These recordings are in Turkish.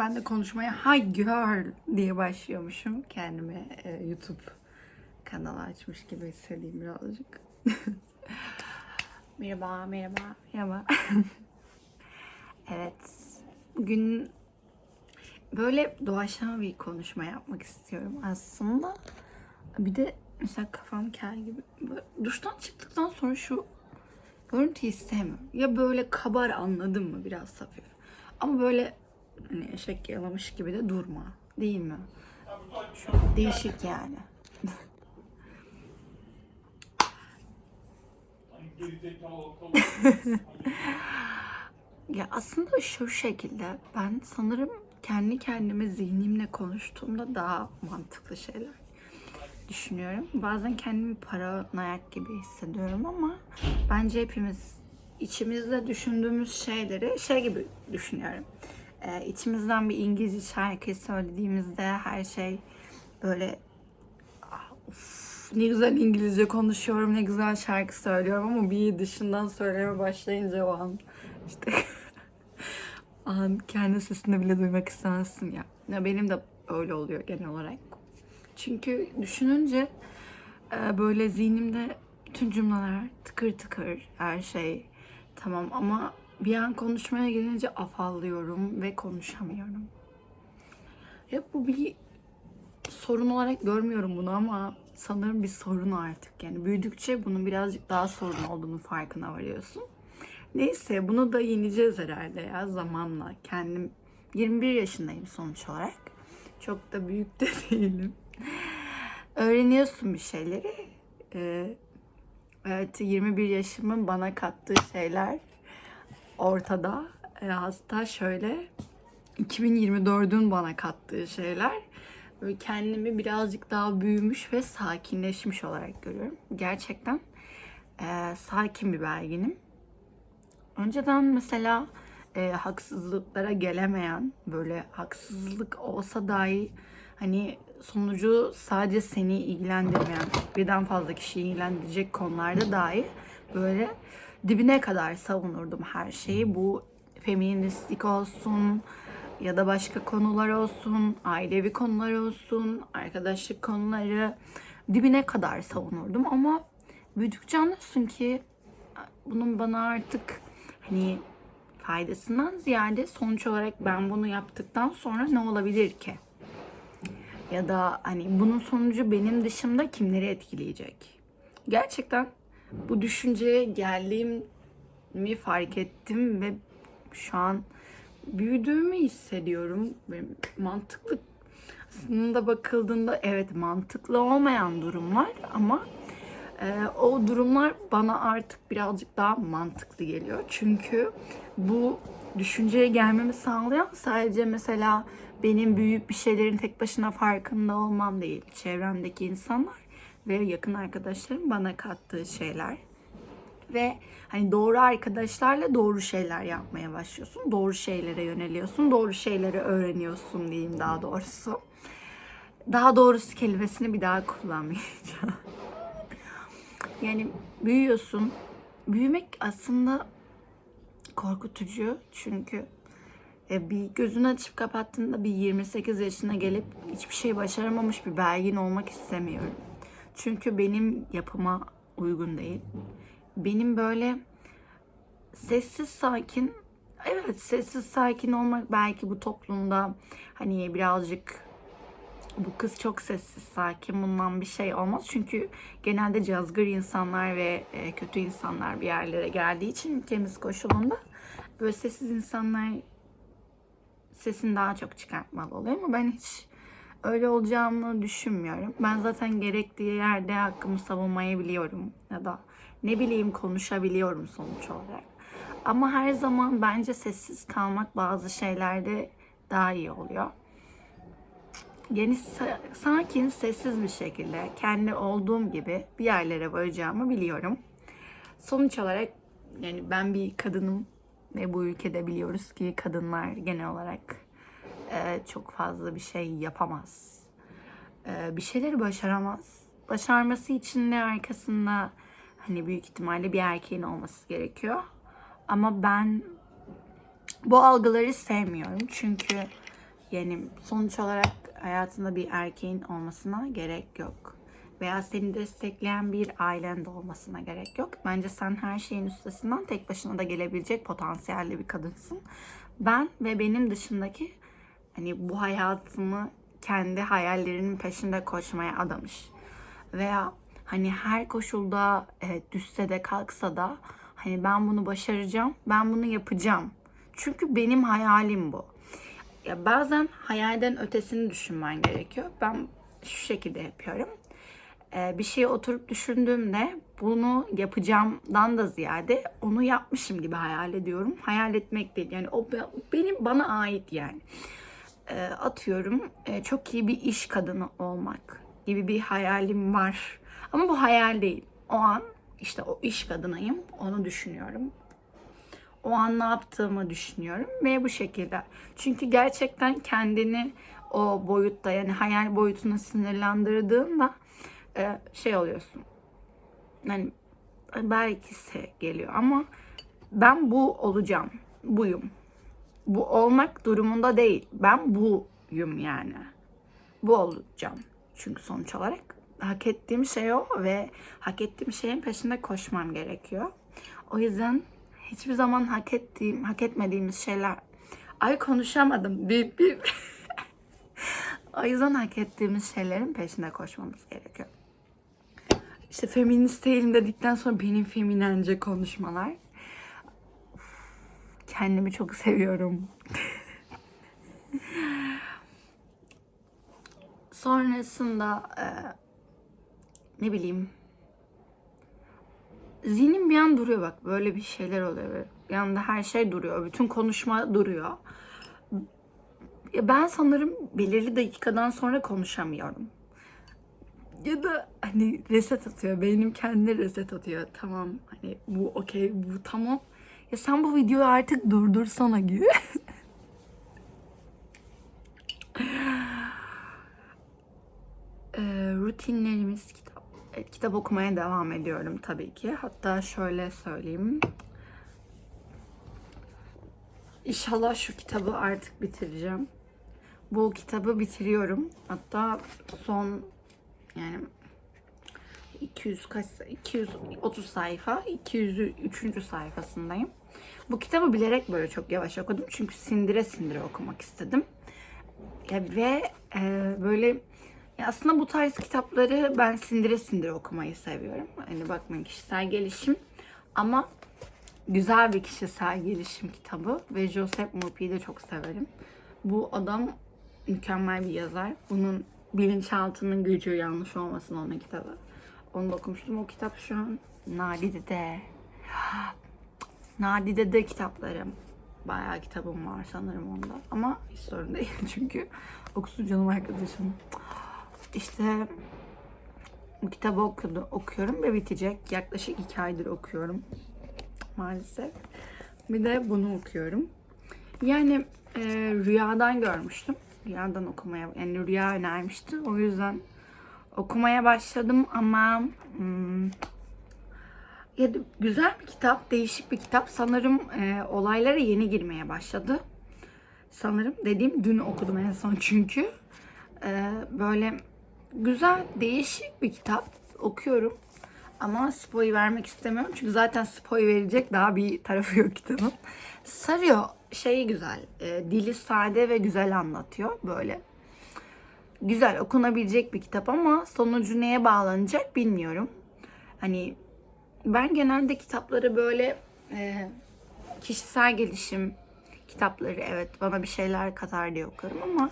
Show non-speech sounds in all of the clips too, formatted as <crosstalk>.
Ben de konuşmaya hi girl diye başlıyormuşum. Kendime e, YouTube kanalı açmış gibi hissedeyim birazcık. <laughs> merhaba, merhaba, merhaba. <laughs> evet, bugün böyle doğaçlama bir konuşma yapmak istiyorum aslında. Bir de mesela kafam kel gibi. Böyle duştan çıktıktan sonra şu görüntüyü istemiyorum. Ya böyle kabar anladın mı biraz hafif. Ama böyle hani eşek yalamış gibi de durma. Değil mi? Şu değişik yani. ya aslında şu şekilde ben sanırım kendi kendime zihnimle konuştuğumda daha mantıklı şeyler düşünüyorum. Bazen kendimi paranoyak gibi hissediyorum ama bence hepimiz içimizde düşündüğümüz şeyleri şey gibi düşünüyorum. Ee, içimizden bir İngilizce şarkı söylediğimizde her şey böyle "Ah, ne güzel İngilizce konuşuyorum, ne güzel şarkı söylüyorum ama bir dışından söylemeye başlayınca o an işte <laughs> an kendi sesini bile duymak istemezsin ya. ya. Benim de öyle oluyor genel olarak. Çünkü düşününce e, böyle zihnimde bütün cümleler tıkır tıkır her şey tamam ama bir an konuşmaya gelince afallıyorum ve konuşamıyorum. Ya bu bir sorun olarak görmüyorum bunu ama sanırım bir sorun artık. Yani büyüdükçe bunun birazcık daha sorun olduğunu farkına varıyorsun. Neyse bunu da yeneceğiz herhalde ya zamanla. Kendim 21 yaşındayım sonuç olarak. Çok da büyük de <laughs> değilim. Öğreniyorsun bir şeyleri. Ee, evet 21 yaşımın bana kattığı şeyler ortada. Ee, hatta şöyle 2024'ün bana kattığı şeyler. Böyle kendimi birazcık daha büyümüş ve sakinleşmiş olarak görüyorum. Gerçekten e, sakin bir belginim. Önceden mesela e, haksızlıklara gelemeyen, böyle haksızlık olsa dahi hani sonucu sadece seni ilgilendirmeyen, birden fazla kişiyi ilgilendirecek konularda dahi böyle dibine kadar savunurdum her şeyi. Bu feministik olsun ya da başka konular olsun, ailevi konular olsun, arkadaşlık konuları dibine kadar savunurdum ama büyüdükçe anlıyorsun ki bunun bana artık hani faydasından ziyade sonuç olarak ben bunu yaptıktan sonra ne olabilir ki? Ya da hani bunun sonucu benim dışımda kimleri etkileyecek? Gerçekten bu düşünceye geldiğimi fark ettim ve şu an büyüdüğümü hissediyorum. Benim mantıklı aslında bakıldığında evet mantıklı olmayan durumlar ama ee, o durumlar bana artık birazcık daha mantıklı geliyor. Çünkü bu düşünceye gelmemi sağlayan sadece mesela benim büyük bir şeylerin tek başına farkında olmam değil. Çevremdeki insanlar ve yakın arkadaşlarım bana kattığı şeyler. Ve hani doğru arkadaşlarla doğru şeyler yapmaya başlıyorsun. Doğru şeylere yöneliyorsun. Doğru şeyleri öğreniyorsun diyeyim daha doğrusu. Daha doğrusu kelimesini bir daha kullanmayacağım. <laughs> Yani büyüyorsun. Büyümek aslında korkutucu çünkü e, bir gözünü açıp kapattığında bir 28 yaşına gelip hiçbir şey başaramamış bir belgin olmak istemiyorum. Çünkü benim yapıma uygun değil. Benim böyle sessiz sakin evet sessiz sakin olmak belki bu toplumda hani birazcık bu kız çok sessiz, sakin bundan bir şey olmaz. Çünkü genelde cazgır insanlar ve e, kötü insanlar bir yerlere geldiği için ülkemiz koşulunda böyle sessiz insanlar sesini daha çok çıkartmalı oluyor ama ben hiç öyle olacağımı düşünmüyorum. Ben zaten gerektiği yerde hakkımı savunmayı biliyorum ya da ne bileyim konuşabiliyorum sonuç olarak. Ama her zaman bence sessiz kalmak bazı şeylerde daha iyi oluyor yani sakin, sessiz bir şekilde kendi olduğum gibi bir yerlere varacağımı biliyorum. Sonuç olarak yani ben bir kadınım ve bu ülkede biliyoruz ki kadınlar genel olarak e, çok fazla bir şey yapamaz. E, bir şeyleri başaramaz. Başarması için de arkasında hani büyük ihtimalle bir erkeğin olması gerekiyor. Ama ben bu algıları sevmiyorum. Çünkü Yani sonuç olarak hayatında bir erkeğin olmasına gerek yok. Veya seni destekleyen bir ailen de olmasına gerek yok. Bence sen her şeyin üstesinden tek başına da gelebilecek potansiyelli bir kadınsın. Ben ve benim dışındaki hani bu hayatını kendi hayallerinin peşinde koşmaya adamış. Veya hani her koşulda e, düşse de kalksa da hani ben bunu başaracağım, ben bunu yapacağım. Çünkü benim hayalim bu. Ya bazen hayalden ötesini düşünmen gerekiyor. Ben şu şekilde yapıyorum. Ee, bir şeye oturup düşündüğümde bunu yapacağımdan da ziyade onu yapmışım gibi hayal ediyorum. Hayal etmek değil. Yani o be- benim bana ait yani. Ee, atıyorum e, çok iyi bir iş kadını olmak gibi bir hayalim var. Ama bu hayal değil. O an işte o iş kadınıyım. Onu düşünüyorum o an ne yaptığımı düşünüyorum ve bu şekilde. Çünkü gerçekten kendini o boyutta yani hayal boyutuna sınırlandırdığında e, şey oluyorsun. Yani belki geliyor ama ben bu olacağım. Buyum. Bu olmak durumunda değil. Ben buyum yani. Bu olacağım. Çünkü sonuç olarak hak ettiğim şey o ve hak ettiğim şeyin peşinde koşmam gerekiyor. O yüzden hiçbir zaman hak ettiğim, hak etmediğimiz şeyler. Ay konuşamadım. Bir, bir. <laughs> o yüzden hak ettiğimiz şeylerin peşinde koşmamız gerekiyor. İşte feminist değilim dedikten sonra benim feminence konuşmalar. Kendimi çok seviyorum. Sonrasında e, ne bileyim zihnim bir an duruyor bak böyle bir şeyler oluyor. Bir anda her şey duruyor. Bütün konuşma duruyor. Ben sanırım belirli dakikadan sonra konuşamıyorum. Ya da hani reset atıyor. Beynim kendi reset atıyor. Tamam hani bu okey bu tamam. Ya sen bu videoyu artık durdursana gibi. Ee, rutinlerimiz kitap. Evet, kitap okumaya devam ediyorum tabii ki. Hatta şöyle söyleyeyim. İnşallah şu kitabı artık bitireceğim. Bu kitabı bitiriyorum. Hatta son yani 200 kaç 230 sayfa 203. sayfasındayım. Bu kitabı bilerek böyle çok yavaş okudum. Çünkü sindire sindire okumak istedim. Ya ve e, böyle ya aslında bu tarz kitapları ben sindire sindire okumayı seviyorum. Hani bakmayın kişisel gelişim ama güzel bir kişisel gelişim kitabı ve Joseph Murphy'yi de çok severim. Bu adam mükemmel bir yazar. Bunun bilinçaltının gücü yanlış olmasın onun kitabı. Onu da okumuştum. O kitap şu an Nadide'de. Nadide'de kitaplarım. Bayağı kitabım var sanırım onda. Ama hiç sorun değil <laughs> çünkü okusun canım arkadaşım. İşte bu kitabı okudu, okuyorum ve bitecek. Yaklaşık iki aydır okuyorum. Maalesef. Bir de bunu okuyorum. Yani e, rüyadan görmüştüm. Rüyadan okumaya, yani rüya önermişti. O yüzden okumaya başladım ama hmm, ya güzel bir kitap, değişik bir kitap. Sanırım e, olaylara yeni girmeye başladı. Sanırım dediğim dün okudum en son çünkü. E, böyle güzel, değişik bir kitap. Okuyorum. Ama spoiler vermek istemiyorum. Çünkü zaten spoiler verecek daha bir tarafı yok kitabın. Sarıyor. Şeyi güzel. E, dili sade ve güzel anlatıyor. Böyle. Güzel okunabilecek bir kitap ama sonucu neye bağlanacak bilmiyorum. Hani ben genelde kitapları böyle e, kişisel gelişim kitapları evet bana bir şeyler katar diye okurum ama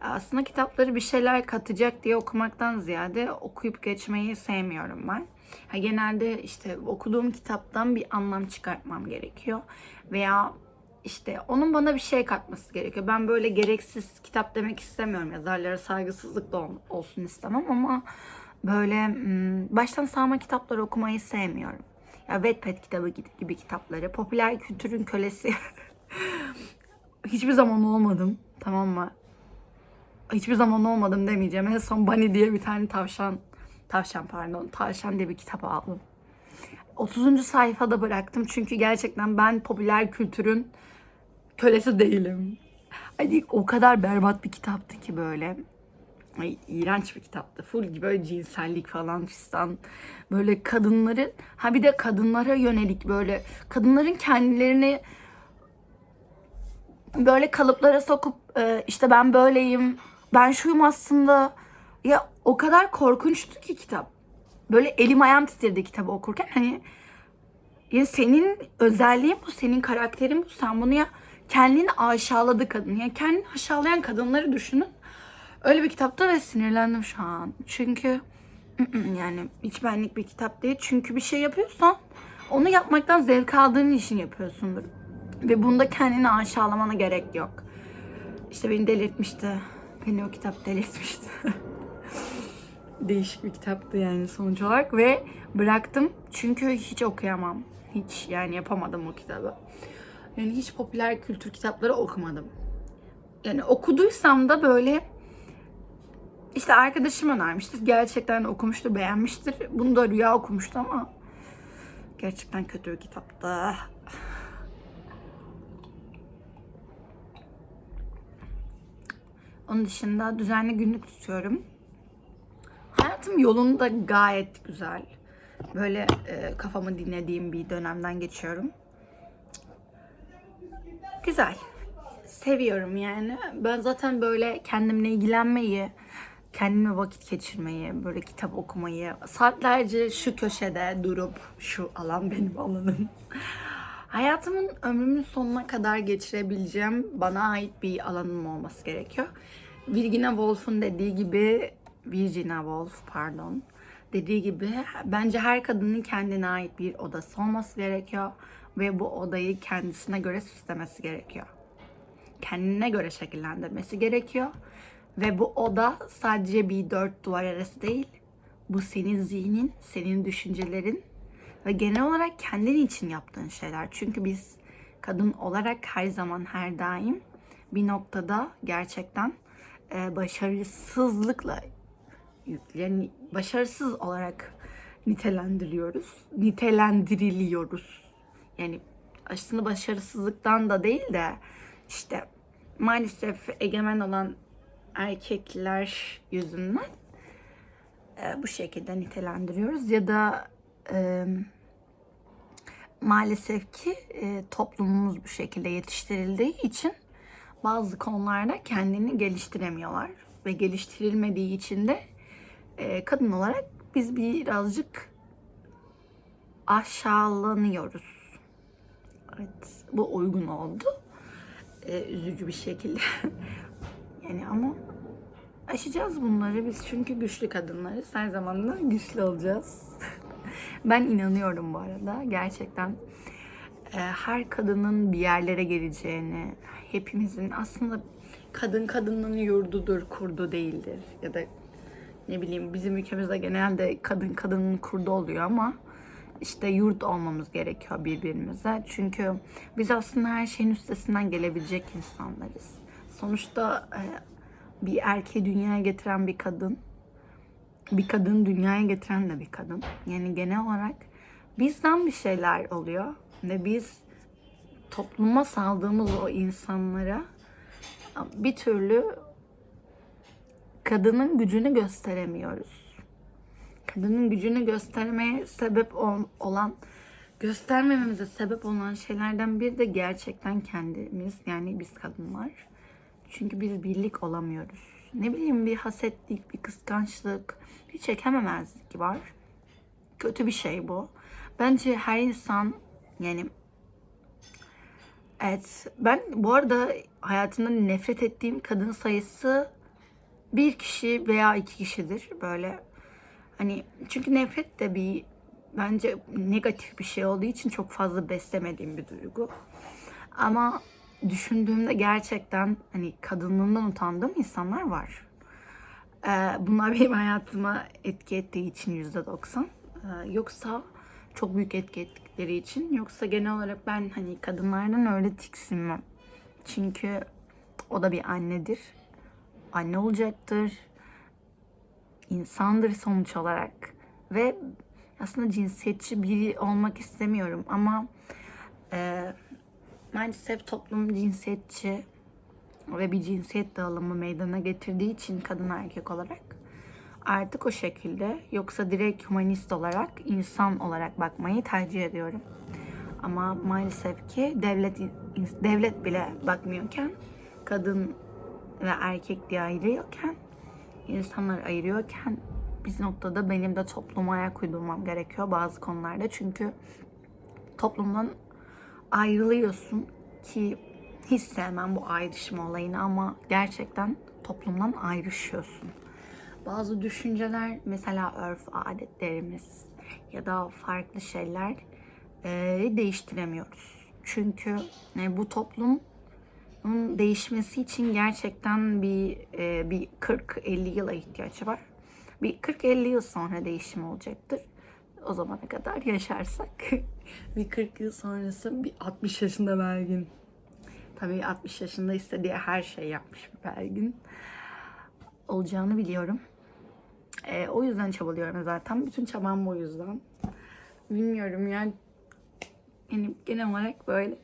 aslında kitapları bir şeyler katacak diye okumaktan ziyade okuyup geçmeyi sevmiyorum ben. Ha, genelde işte okuduğum kitaptan bir anlam çıkartmam gerekiyor veya işte onun bana bir şey katması gerekiyor. Ben böyle gereksiz kitap demek istemiyorum. Yazarlara saygısızlık da ol- olsun istemem ama böyle hmm, baştan sağma kitapları okumayı sevmiyorum. Ya Wattpad kitabı gibi, kitapları. Popüler kültürün kölesi. <laughs> Hiçbir zaman olmadım. Tamam mı? Hiçbir zaman olmadım demeyeceğim. En son Bunny diye bir tane tavşan, tavşan pardon, tavşan diye bir kitap aldım. 30. sayfada bıraktım çünkü gerçekten ben popüler kültürün kölesi değilim. Hani o kadar berbat bir kitaptı ki böyle. Ay, iğrenç bir kitaptı. Full gibi böyle cinsellik falan fistan. Böyle kadınların ha bir de kadınlara yönelik böyle kadınların kendilerini böyle kalıplara sokup e, işte ben böyleyim, ben şuyum aslında. Ya o kadar korkunçtu ki kitap. Böyle elim ayağım titredi kitabı okurken. Hani ya senin özelliğin bu, senin karakterin bu. Sen bunu ya kendini aşağıladı kadın. Ya kendini aşağılayan kadınları düşünün. Öyle bir kitapta ve sinirlendim şu an. Çünkü <clears throat> yani hiç benlik bir kitap değil. Çünkü bir şey yapıyorsan onu yapmaktan zevk aldığın işin yapıyorsundur. Ve bunda kendini aşağılamana gerek yok. İşte beni delirtmişti. Beni o kitap delirtmişti. <laughs> Değişik bir kitaptı yani sonuç olarak ve bıraktım çünkü hiç okuyamam. Hiç yani yapamadım o kitabı. Yani hiç popüler kültür kitapları okumadım. Yani okuduysam da böyle işte arkadaşım önermiştir. Gerçekten okumuştur, beğenmiştir. Bunu da Rüya okumuştu ama gerçekten kötü bir kitaptı. Onun dışında düzenli günlük tutuyorum. Hayatım yolunda gayet güzel. Böyle e, kafamı dinlediğim bir dönemden geçiyorum. Güzel. Seviyorum yani. Ben zaten böyle kendimle ilgilenmeyi, kendime vakit geçirmeyi, böyle kitap okumayı, saatlerce şu köşede durup şu alan benim alanım. <laughs> Hayatımın ömrümün sonuna kadar geçirebileceğim bana ait bir alanım olması gerekiyor. Virginia Woolf'un dediği gibi Virginia Woolf pardon dediği gibi bence her kadının kendine ait bir odası olması gerekiyor ve bu odayı kendisine göre süslemesi gerekiyor. Kendine göre şekillendirmesi gerekiyor ve bu oda sadece bir dört duvar arası değil. Bu senin zihnin, senin düşüncelerin ve genel olarak kendin için yaptığın şeyler. Çünkü biz kadın olarak her zaman her daim bir noktada gerçekten e, başarısızlıkla yani başarısız olarak nitelendiriyoruz. Nitelendiriliyoruz. Yani aslında başarısızlıktan da değil de işte maalesef egemen olan erkekler yüzünden e, bu şekilde nitelendiriyoruz ya da e, maalesef ki e, toplumumuz bu şekilde yetiştirildiği için bazı konularda kendini geliştiremiyorlar ve geliştirilmediği için de e, kadın olarak biz birazcık aşağılanıyoruz. Evet, bu uygun oldu. E, üzücü bir şekilde. <laughs> yani ama aşacağız bunları biz çünkü güçlü kadınlarız. Her zaman da güçlü olacağız. <laughs> ben inanıyorum bu arada. Gerçekten e, her kadının bir yerlere geleceğini, hepimizin aslında kadın kadının yurdudur, kurdu değildir. Ya da ne bileyim bizim ülkemizde genelde kadın kadının kurdu oluyor ama işte yurt olmamız gerekiyor birbirimize. Çünkü biz aslında her şeyin üstesinden gelebilecek insanlarız. Sonuçta e, bir erkeği dünyaya getiren bir kadın, bir kadın dünyaya getiren de bir kadın. Yani genel olarak bizden bir şeyler oluyor ve biz topluma saldığımız o insanlara bir türlü kadının gücünü gösteremiyoruz. Kadının gücünü göstermeye sebep olan, göstermememize sebep olan şeylerden biri de gerçekten kendimiz yani biz kadınlar. Çünkü biz birlik olamıyoruz. Ne bileyim bir hasetlik, bir kıskançlık, bir çekememezlik var. Kötü bir şey bu. Bence her insan yani Evet ben bu arada hayatımda nefret ettiğim kadın sayısı bir kişi veya iki kişidir böyle. Hani çünkü nefret de bir bence negatif bir şey olduğu için çok fazla beslemediğim bir duygu. Ama düşündüğümde gerçekten hani kadınlığından utandığım insanlar var. Ee, bunlar benim hayatıma etki ettiği için yüzde doksan. Ee, yoksa çok büyük etki ettikleri için. Yoksa genel olarak ben hani kadınlardan öyle tiksinmem. Çünkü o da bir annedir. Anne olacaktır. insandır sonuç olarak. Ve aslında cinsiyetçi biri olmak istemiyorum ama e, maalesef toplum cinsiyetçi ve bir cinsiyet dağılımı meydana getirdiği için kadın erkek olarak artık o şekilde yoksa direkt humanist olarak insan olarak bakmayı tercih ediyorum. Ama maalesef ki devlet devlet bile bakmıyorken kadın ve erkek diye ayırıyorken insanlar ayırıyorken biz noktada benim de topluma ayak uydurmam gerekiyor bazı konularda. Çünkü toplumdan ayrılıyorsun ki hiç sevmem bu ayrışma olayını ama gerçekten toplumdan ayrışıyorsun. Bazı düşünceler mesela örf adetlerimiz ya da farklı şeyler e, değiştiremiyoruz. Çünkü e, bu toplum değişmesi için gerçekten bir e, bir 40-50 yıla ihtiyaç var. Bir 40-50 yıl sonra değişim olacaktır. O zamana kadar yaşarsak <laughs> bir 40 yıl sonrası bir 60 yaşında Belgin. Tabii 60 yaşında istediği her şey yapmış bir Belgin. Olacağını biliyorum. E, o yüzden çabalıyorum zaten. Bütün çabam bu yüzden. Bilmiyorum yani. Yani genel olarak böyle.